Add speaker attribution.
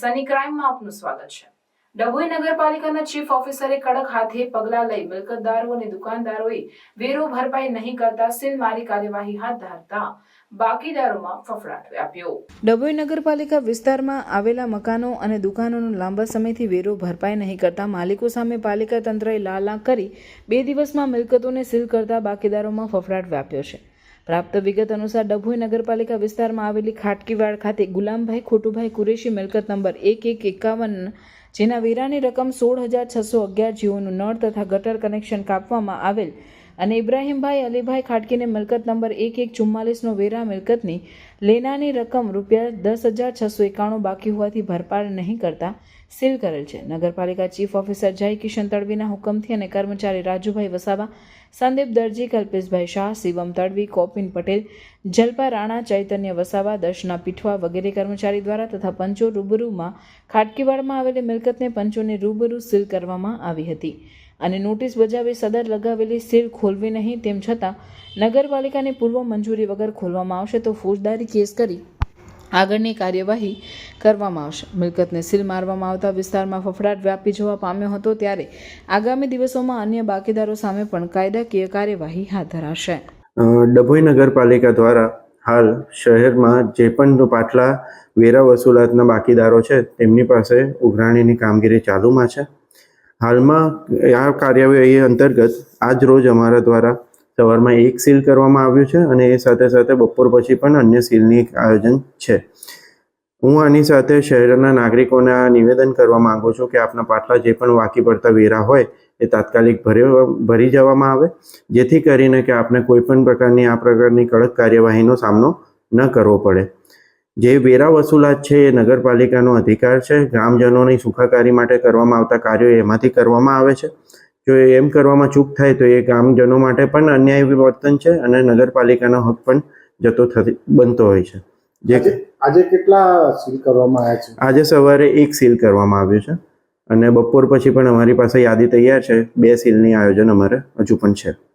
Speaker 1: સની ક્રાઇમમાં આપનું સ્વાગત છે. ડભોઈ નગરપાલિકાના ચીફ ઓફિસરે કડક હાથે પગલાં લઈ મિલકતદારો અને દુકાનદારોએ વેરો ભરપાઈ નહીં કરતા સીલ મારી કાર્યવાહી હાથ ધરતા બાકીદારોમાં ફફડાટ વ્યાપ્યો. ડભોઈ નગરપાલિકા વિસ્તારમાં આવેલા મકાનો અને દુકાનોનો લાંબા સમયથી વેરો ભરપાઈ નહીં કરતા માલિકો સામે પાલિકા તંત્રએ લાલા કરી બે દિવસમાં મિલકતોને સીલ કરતા બાકીદારોમાં ફફડાટ વ્યાપ્યો છે. પ્રાપ્ત વિગત અનુસાર ડભોઈ નગરપાલિકા વિસ્તારમાં આવેલી ખાટકીવાડ ખાતે ગુલામભાઈ ખોટુભાઈ કુરેશી મિલકત નંબર એક એક એકાવન, જેના વેરાની રકમ સોળ હજાર છસો અગિયાર જીઓનું નળ તથા ગટર કનેક્શન કાપવામાં આવેલ અને ઇબ્રાહીમભાઈ અલીભાઈ ખાટકીને મિલકત નંબર એક એક ચુમ્માલીસનો વેરા મિલકતની લેનાની રકમ રૂપિયા દસ હજાર છસો એકાણું બાકી હોવાથી ભરપાડ નહીં કરતા સીલ કરેલ છે. નગરપાલિકા ચીફ ઓફિસર જય કિશન તડવીના હુકમથી અને કર્મચારી રાજુભાઈ વસાવા, સંદીપ દરજી, કલ્પેશભાઈ શાહ, શિવમ તડવી, કોપિન પટેલ, જલપા રાણા, ચૈતન્ય વસાવા, દર્શના પીઠવા વગેરે કર્મચારી દ્વારા તથા પંચો રૂબરૂમાં ખાટકીવાડમાં આવેલી મિલકતને પંચોને રૂબરૂ સીલ કરવામાં આવી હતી. અને નોટિસ બજાવી સદર લગાવેલી સીલ ખોલવી નહીં, તેમ છતાં નગરપાલિકાની પૂર્વ મંજૂરી વગર ખોલવામાં આવશે તો ફોજદારી કેસ કરી આગળની કાર્યવાહી કરવામાં આવશે. મિલકતને સીલ મારવામાં આવતા વિસ્તારમાં ફફડાટ વ્યાપી જવા પામ્યો હતો ત્યારે આગામી દિવસોમાં અન્ય બાકીદારો સામે પણ કાયદાકીય કાર્યવાહી હાથ ધરાશે.
Speaker 2: ડભોઈ નગરપાલિકા દ્વારા હાલ શહેરમાં જે પણ પાટલા વેરા વસૂલાતના બાકીદારો છે, તેમની પાસે ઉઘરાણીની કામગીરી ચાલુમાં છે. હાલમાં આ કાર્યવાહી અંતર્ગત આજ રોજ અમારા દ્વારા સવારમાં એક સીલ કરવામાં આવ્યું છે અને એ સાથે સાથે બપોર પછી પણ અન્ય સીલની આયોજન છે. હું આની સાથે શહેરના નાગરિકોને આ નિવેદન કરવા માંગુ છું કે આપના પાટલા જે પણ બાકી પડતા વેરા હોય એ તાત્કાલિક ભરી ભરી જવામાં આવે, જેથી કરીને કે આપને કોઈ પણ પ્રકારની આ પ્રકારની કડક કાર્યવાહીનો સામનો ન કરવો પડે. જે વેરા વસૂલાત છે એ નગરપાલિકાનો અધિકાર છે. ગ્રામજનોની સુખાકારી માટે કરવામાં આવતા કાર્યો એમાંથી કરવામાં આવે છે. જો એમ કરવામાં ચૂક થાય તો એ ગ્રામજનો માટે પણ અન્યાય વર્તન છે અને નગરપાલિકાનો હક પણ જતો થતી બનતો હોય છે. જે
Speaker 3: આજે આજે કેટલા સીલ કરવામાં આવ્યા છે?
Speaker 2: આજે સવારે એક સીલ કરવામાં આવ્યું છે અને બપોર પછી પણ અમારી પાસે યાદી તૈયાર છે. બે સીલની આયોજન અમારે હજુ પણ છે.